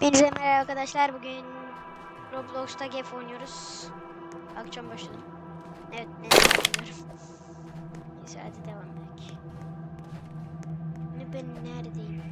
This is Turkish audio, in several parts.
Hepinize merhaba arkadaşlar. Bugün Roblox'ta GF oynuyoruz. Akşam başladım. Evet, ne bilmiyorum. Neyse devam edelim. Şimdi ben neredeyim?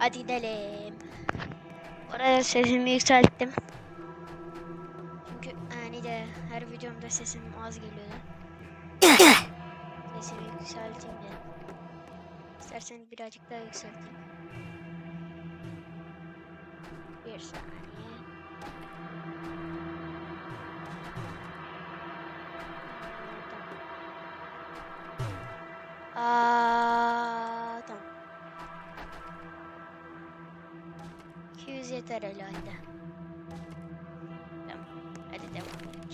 Hadi gidelim. Oraya sesimi yükselttim. Çünkü hani de her videomda sesim az geliyordu. Sesimi yükselteyim dedim. İstersen birazcık daha yükselteyim. Bir saniye. 200 yeter herhalde. Tamam. Hadi devam edelim.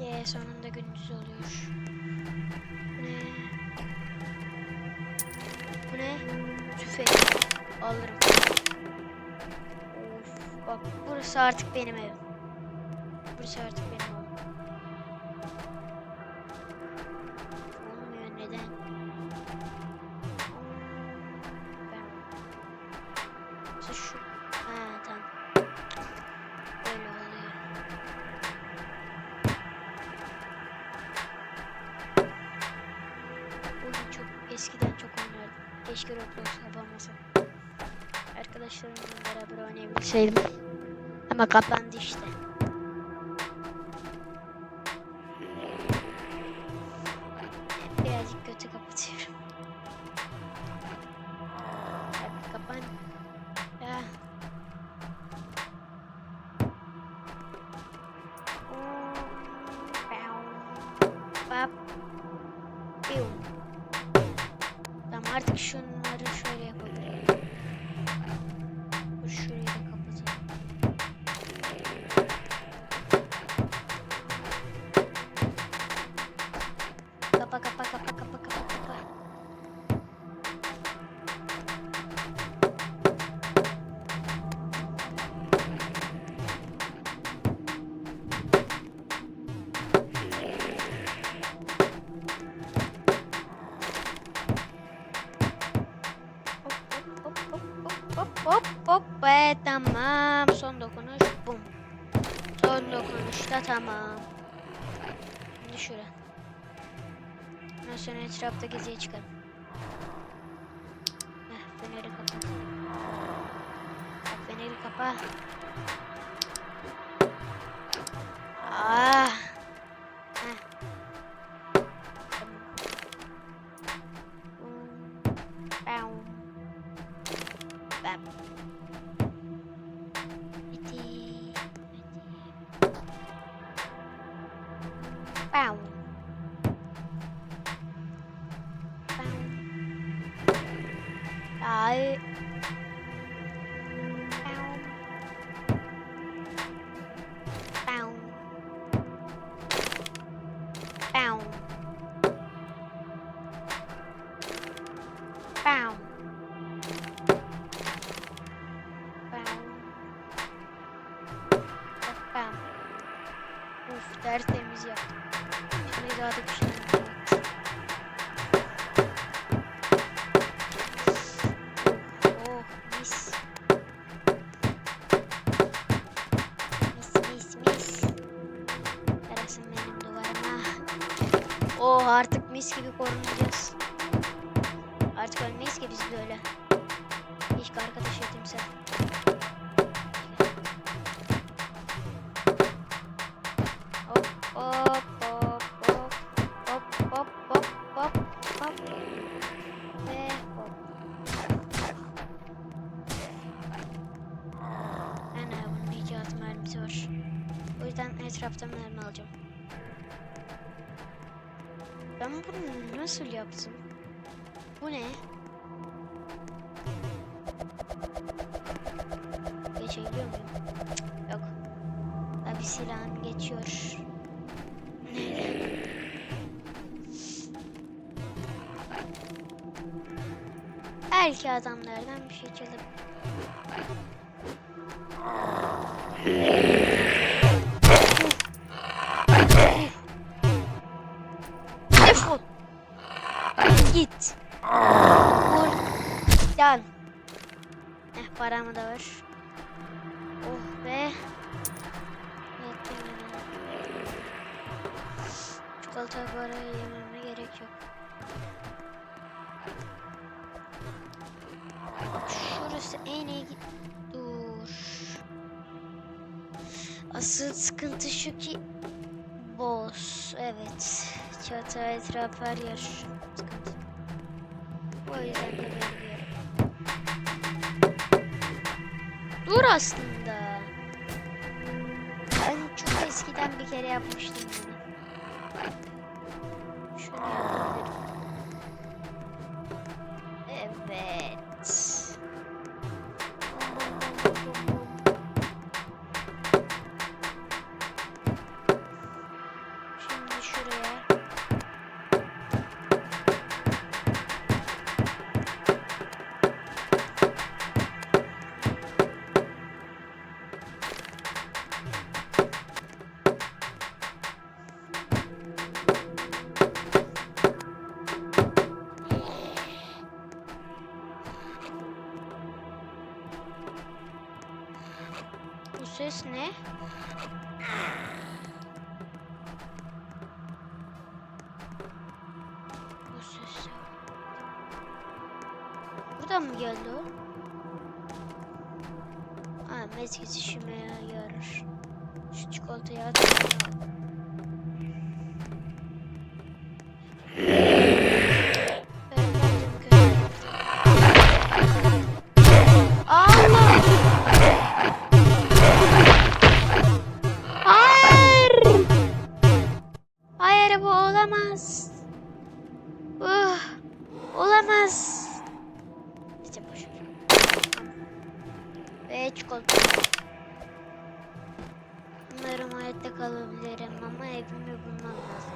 Ye sonunda gündüz oluyor. Ne? Bu ne? Tüfek. Alırım. Of, bak burası artık benim evim. Burası artık benim oynayabilseydim. Ama kapandı işte. Birazcık artık şunları tamam son dokunuş bum. Son dokunuşta tamam. Şuraya. Ondan sonra etrafta geziye çıkarım. Heh, feneri kapat. Feneri kapa. Ah. Heh. Bam. Bam. Pão. Pão. Rồi. Pão. Pão. Pão. Pão. Pão. Pão. Uf, ters temizliyor. Birazcık şu Belki adamlardan bir şey çalıp Defol. Git. Vur. Lan. Eh paramı da ver. Şurası en iyi. Dur. Asıl sıkıntı şu ki boss. Evet. Çatı etrafı her yer sıkıntı. O yüzden de bekliyorum. Dur aslında. Ben çok eskiden bir kere yapmıştım bunu. Buradan mı geldi o? Ha, mezgit işime yarar. Şu çikolatayı! Hayır! Hayır bu olamaz. Uh, olamaz. Çikolata. Umarım hayatta kalabilirim ama evimi bulmam lazım.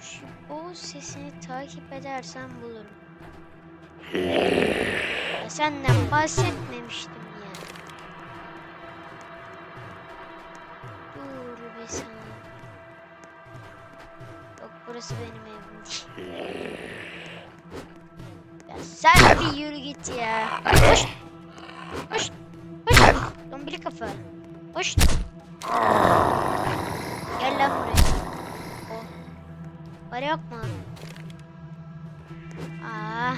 Şu o sesini takip edersem bulurum. Ya senden bahsetmemiştim Ya sen bir yürü git ya. Hoş. Hoş. Hoş. Dombili kafa. Hoş. Gel lan buraya. Oh. Para yok mu? Ah.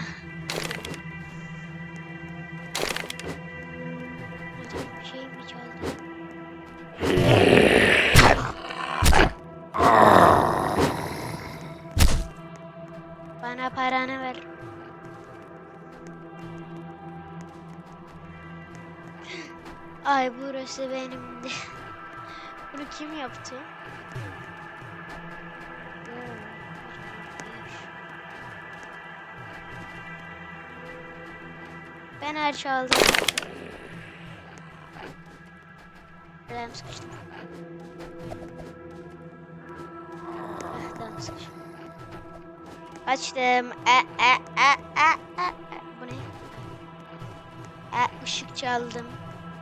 Ay burası benim de. Bunu kim yaptı? Ben her şey aldım. Ben sıkıştım. Ah. Açtım. E, e, e, e, e, e. Bu ne? E, ışık çaldım.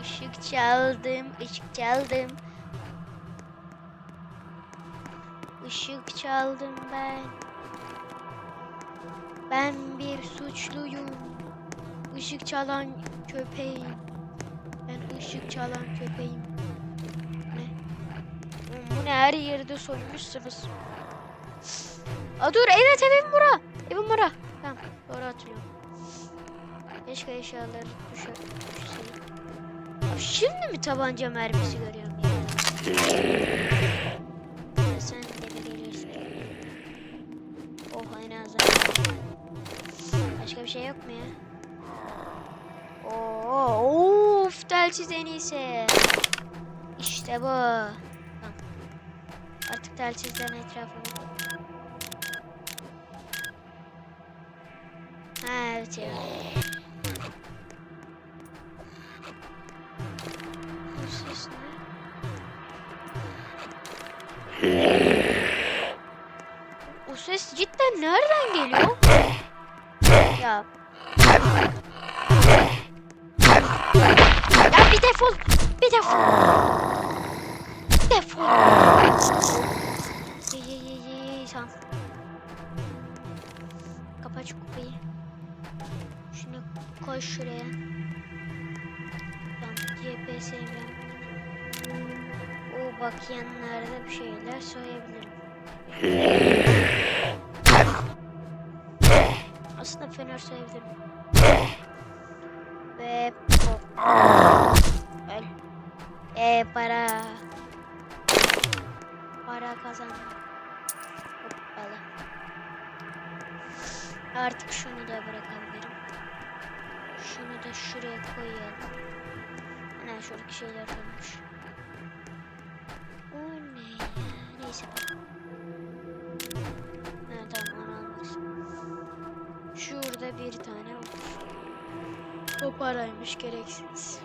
Işık çaldım. Işık çaldım. Işık çaldım ben. Ben bir suçluyum. Işık çalan köpeğim. Ben ışık çalan köpeğim. Ne? Bu ne her yerde soymuşsunuz. Aa, dur evet evim bura. Evim bura. Tamam doğru hatırlıyorum. Keşke eşyaları düşe, düşseydim. Şimdi mi tabanca mermisi görüyorum ya? Ya Sen de mi gelirsin? Oh en azından. Başka bir şey yok mu ya? Oo, of telsiz en iyisi. İşte bu. Artık telsizden etrafa bak. Evet ya. Nereden geliyor? Ya. Ya bir defol. Bir defol. Bir defol. Ye ye ye ye ye tamam. Kapa şu kupayı. Şunu koy şuraya. Tamam GPS'yle. O bak yanlarda bir şeyler soyabilirim. Aslında fener soyabilirim. Ve pop. Öl. E para. Para kazan. Hoppala. Artık şunu da bırakabilirim. Şunu da şuraya koyalım. Ana şuradaki şeyler olmuş. Paraymış gereksiz.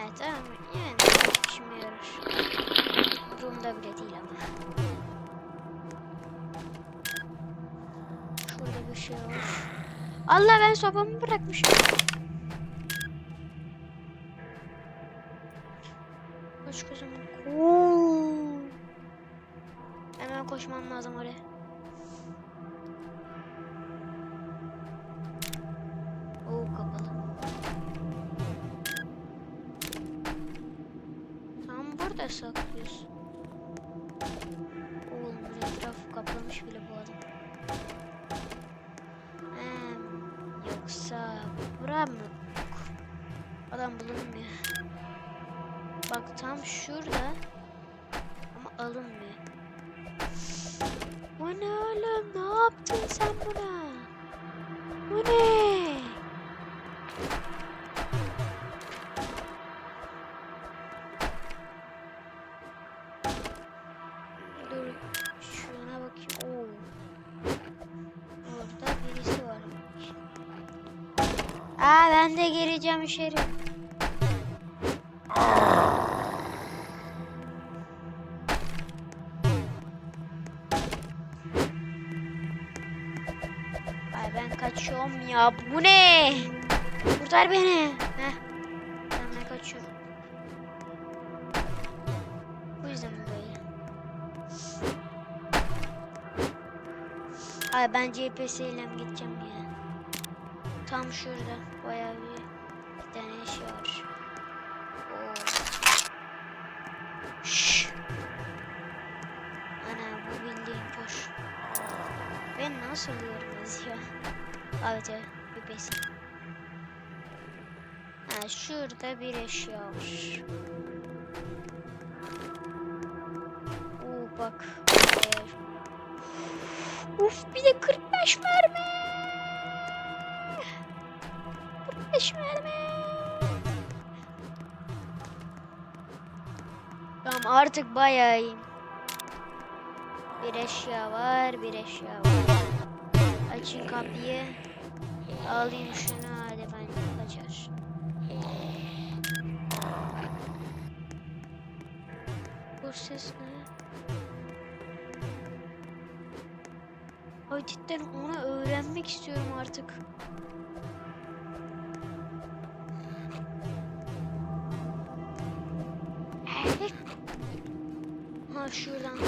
Evet tamam yani işime yarar. Umurumda bile değil ama. Şurada bir şey var. Allah ben sopamı bırakmışım. Burada saklıyorsun. Oğlum bu etrafı kaplamış bile bu adam. Hem, yoksa bura mı? Adam bulunmuyor. Bak tam şurada. Aa ben de gireceğim içeri. Ay ben kaçıyorum ya. Bu ne? Kurtar beni. Heh. Tamam ben kaçıyorum. Bu yüzden böyle? Ay ben GPS ile gideceğim ya? Tam şurada bayağı bir, bir tane şey var. Oo. Şşş. Ana bu bildiğin kuş. Ben nasıl görmez ya? Evet evet bir besin. Ha şurada bir eşya var. Oo bak. Uf bir de 45 45 mermi. Tamam artık bayağı. Bir eşya var, bir eşya var. Açın kapıyı. Alayım şunu hadi ben kaçar. Bu ses ne? Ay cidden onu öğrenmek istiyorum artık. Ha şuradan.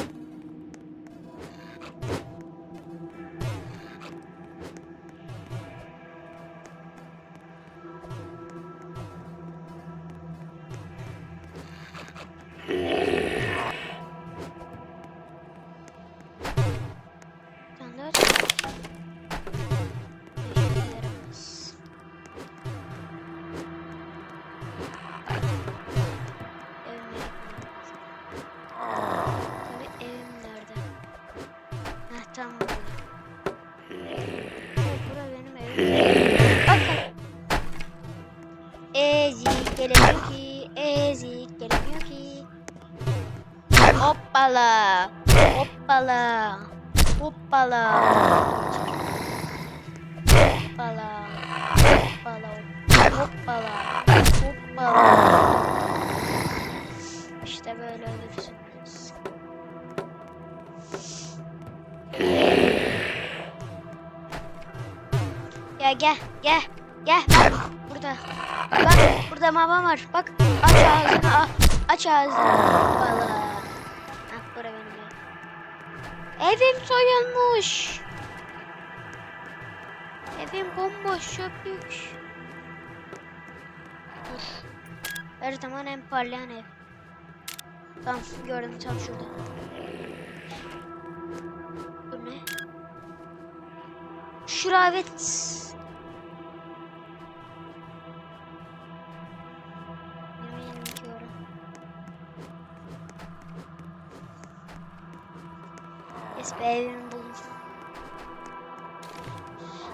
Heh tam burada. Evet, bura benim evim. Ezik gelemiyor ki. Ezik gelemiyor ki. Hoppala. Hoppala. Hoppala. Hoppala. Hoppala. Hoppala. Hoppala. İşte böyle ölürsünüz. Ya gel gel gel bak burada. Bak burada mama var. Bak aç ağzını a- aç ağzını. Hoppala. Hah bura benim ya. Evim soyulmuş. Evim bomboş çöplük. Dur. Her zaman en parlayan ev. Tamam gördüm tam şurada. Ki orada. Yes.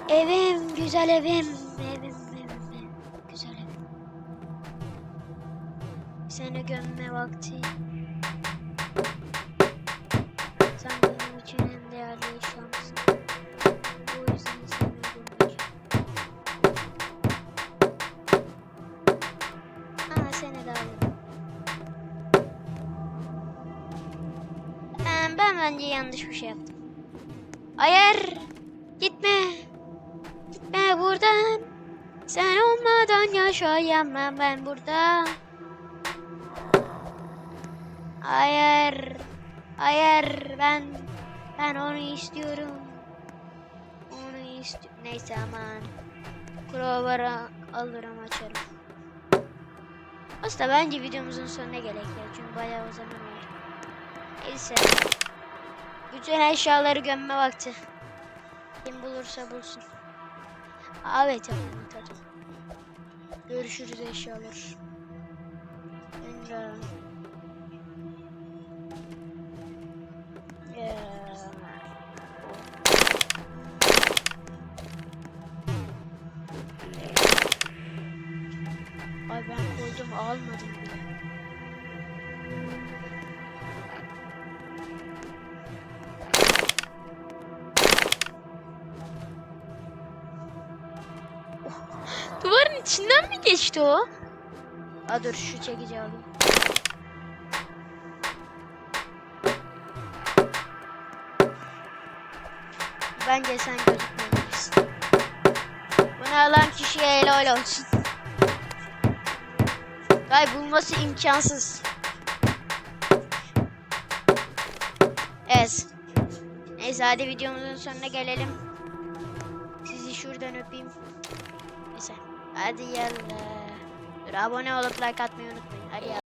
Evim, güzel evim, evim, evim, evim, güzel evim. Seni gömme vakti. Ee, Ben bence yanlış bir şey yaptım. Hayır. Gitme. Gitme buradan. Sen olmadan yaşayamam ben burada. Hayır. Hayır ben ben onu istiyorum. Onu istiyorum. Neyse aman. Crowbar'ı alırım açarım. Aslında bence videomuzun sonuna gerek. Çünkü bayağı o zaman oldu. Neyse. Bütün eşyaları gömme vakti. Kim bulursa bulsun. Evet yapalım hadi. Görüşürüz eşyalar. Ee, Ay ben koydum almadım bile. Duvarın içinden mi geçti o? Aa dur şu çekici alayım. Bence sen gözükmemelisin. Bunu alan kişiye helal olsun. Vay bulması imkansız. Evet. Neyse hadi videomuzun sonuna gelelim. Sizi şuradan öpeyim. Hadi yallah. Abone olup like atmayı unutmayın.